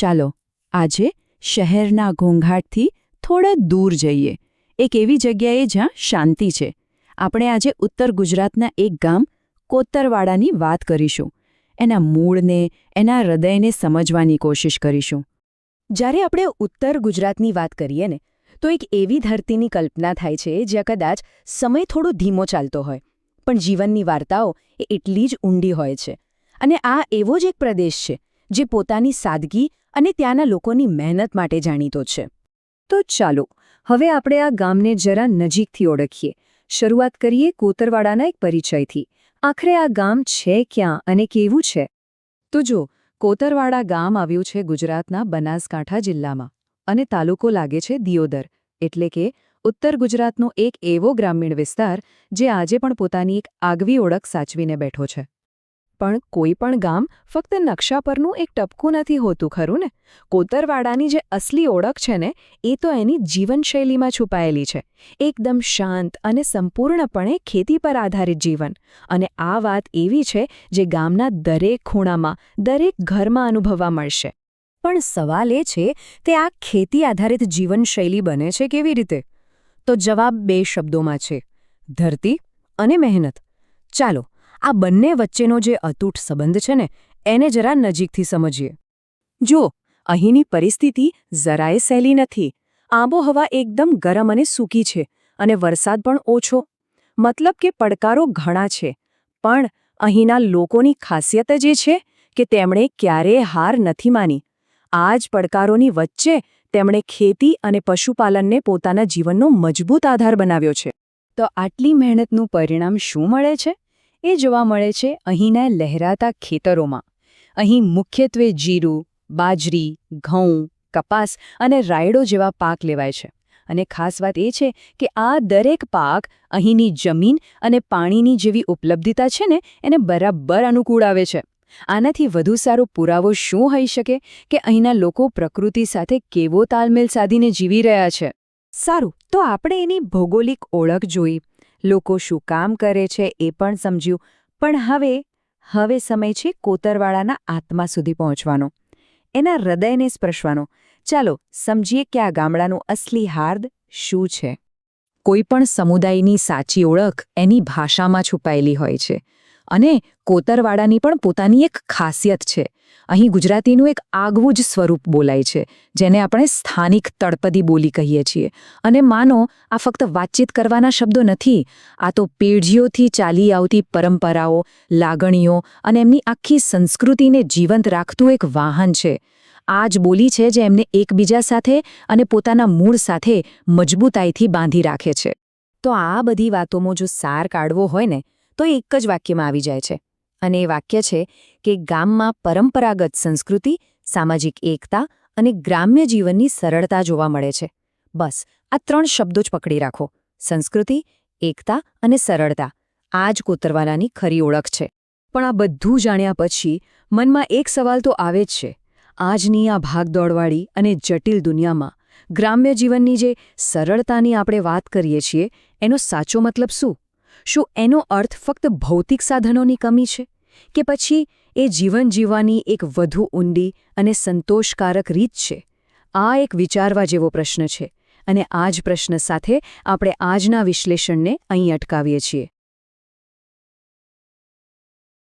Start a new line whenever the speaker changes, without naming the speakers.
ચાલો, આજે શહેરના ઘોંઘાટથી થોડા દૂર જઈએ. એક એવી જગ્યાએ જ્યાં શાંતિ છે. આપણે આજે ઉત્તર ગુજરાતના એક ગામ, કોતરવાડાની વાત કરીશું. એના મૂળને, એના હૃદયને સમજવાની કોશિશ કરીશું.
જ્યારે આપણે ઉત્તર ગુજરાતની વાત કરીએ ને, તો એક એવી ધરતીની કલ્પના થાય છે જ્યાં કદાચ સમય થોડો ધીમો ચાલતો હોય. પણ જીવનની વાર્તાઓ એ એટલી જ ઊંડી હોય છે. અને આ એવો જ એક પ્રદેશ છે જે પોતાની સાદગી અને ત્યાંના લોકોની મહેનત માટે જાણીતો છે. તો ચાલો, હવે આપણે આ ગામને જરા નજીકથી ઓળખીએ. શરૂઆત કરીએ કોતરવાડાના એક પરિચયથી. આખરે આ ગામ છે ક્યાં અને કેવું છે? તો જો, કોતરવાડા ગામ આવ્યું છે ગુજરાતના બનાસકાંઠા જિલ્લામાં અને તાલુકો લાગે છે દિયોદર, એટલે કે ઉત્તર ગુજરાતનો એક એવો ગ્રામીણ વિસ્તાર જે આજે પણ પોતાની એક આગવી ઓળખ સાચવીને બેઠો છે. પણ કોઈ પણ ગામ ફક્ત નકશા પરનું એક ટપકું નથી હોતું, ખરું ને? કોતરવાડાની જે અસલી ઓળખ છે ને, એ તો એની જીવનશૈલીમાં છુપાયેલી છે. એકદમ શાંત અને સંપૂર્ણપણે ખેતી પર આધારિત જીવન. અને આ વાત એવી છે જે ગામના દરેક ખૂણામાં, દરેક ઘરમાં અનુભવવા મળશે. પણ સવાલ એ છે, તે આ ખેતી આધારિત જીવનશૈલી બને છે કેવી રીતે? તો જવાબ બે શબ્દોમાં છે. ધરતી અને મહેનત. ચાલો આ બંને વચ્ચેનો જે અતૂટ સંબંધ છે ને, એને જરા નજીકથી સમજીએ. જો, અહીંની પરિસ્થિતિ જરાય સહેલી નથી. આબોહવા એકદમ ગરમ અને સૂકી છે અને વરસાદ પણ ઓછો. મતલબ કે પડકારો ઘણા છે. પણ અહીંના લોકોની ખાસિયત જ એ છે કે તેમણે ક્યારેય હાર નથી માની. આ જ પડકારોની વચ્ચે તેમણે ખેતી અને પશુપાલનને પોતાના જીવનનો મજબૂત આધાર બનાવ્યો છે. તો આટલી મહેનતનું પરિણામ શું મળે છે? એ જોવા મળે છે અહીંના લહેરાતા ખેતરોમાં. અહીં મુખ્યત્વે જીરું, બાજરી, ઘઉં, કપાસ અને રાયડો જેવા પાક લેવાય છે. અને ખાસ વાત એ છે કે આ દરેક પાક અહીંની જમીન અને પાણીની જેવી ઉપલબ્ધતા છે ને, એને બરાબર અનુકૂળ આવે છે. આનાથી વધુ સારો પુરાવો શું હોઈ શકે કે અહીંના લોકો પ્રકૃતિ સાથે કેવો તાલમેલ સાધીને જીવી રહ્યા છે? સારું, તો આપણે એની ભૌગોલિક ઓળખ જોઈ. લોકો શું કામ કરે છે એ પણ સમજ્યું. પણ હવે હવે સમય છે કોતરવાળાના આત્મા સુધી પહોંચવાનો. એના હૃદયને સ્પર્શવાનો. ચાલો સમજીએ કે આ ગામડાનું અસલી હાર્દ શું છે. કોઈ પણ સમુદાયની સાચી ઓળખ એની ભાષામાં છુપાયેલી હોય છે. અને કોતરવાડાની પણ પોતાની એક ખાસિયત છે. અહીં ગુજરાતીનું એક આગવું જ સ્વરૂપ બોલાય છે, જેને આપણે સ્થાનિક તળપદી બોલી કહીએ છીએ. અને માનો, આ ફક્ત વાતચીત કરવાના શબ્દો નથી, આ તો પેઢીઓથી ચાલી આવતી પરંપરાઓ, લાગણીઓ અને એમની આખી સંસ્કૃતિને જીવંત રાખતું એક વાહન છે. આ જ બોલી છે જે એમને એકબીજા સાથે અને પોતાના મૂળ સાથે મજબૂતાઈથી બાંધી રાખે છે. તો આ બધી વાતોમાં જો સાર કાઢવો હોય ને તો એક જ વાક્યમાં આવી જાય છે. અને એ વાક્ય છે કે ગામમાં પરંપરાગત સંસ્કૃતિ, સામાજિક એકતા અને ગ્રામ્ય જીવનની સરળતા જોવા મળે છે. બસ, આ ત્રણ શબ્દો જ પકડી રાખો. સંસ્કૃતિ, એકતા અને સરળતા. આ જ કોતરવાલાની ખરી ઓળખ છે. પણ આ બધું જાણ્યા પછી મનમાં એક સવાલ તો આવે જ છે. આજની આ ભાગદોડવાળી અને જટિલ દુનિયામાં ગ્રામ્ય જીવનની જે સરળતાની આપણે વાત કરીએ છીએ, એનો સાચો મતલબ શું? શું એનો અર્થ ફક્ત ભૌતિક સાધનોની કમી છે કે પછી એ જીવન જીવવાની એક વધુ ઊંડી અને સંતોષકારક રીત છે? આ એક વિચારવા જેવો પ્રશ્ન છે અને આ જ પ્રશ્ન સાથે આપણે આજના વિશ્લેષણને અહીં અટકાવીએ છીએ.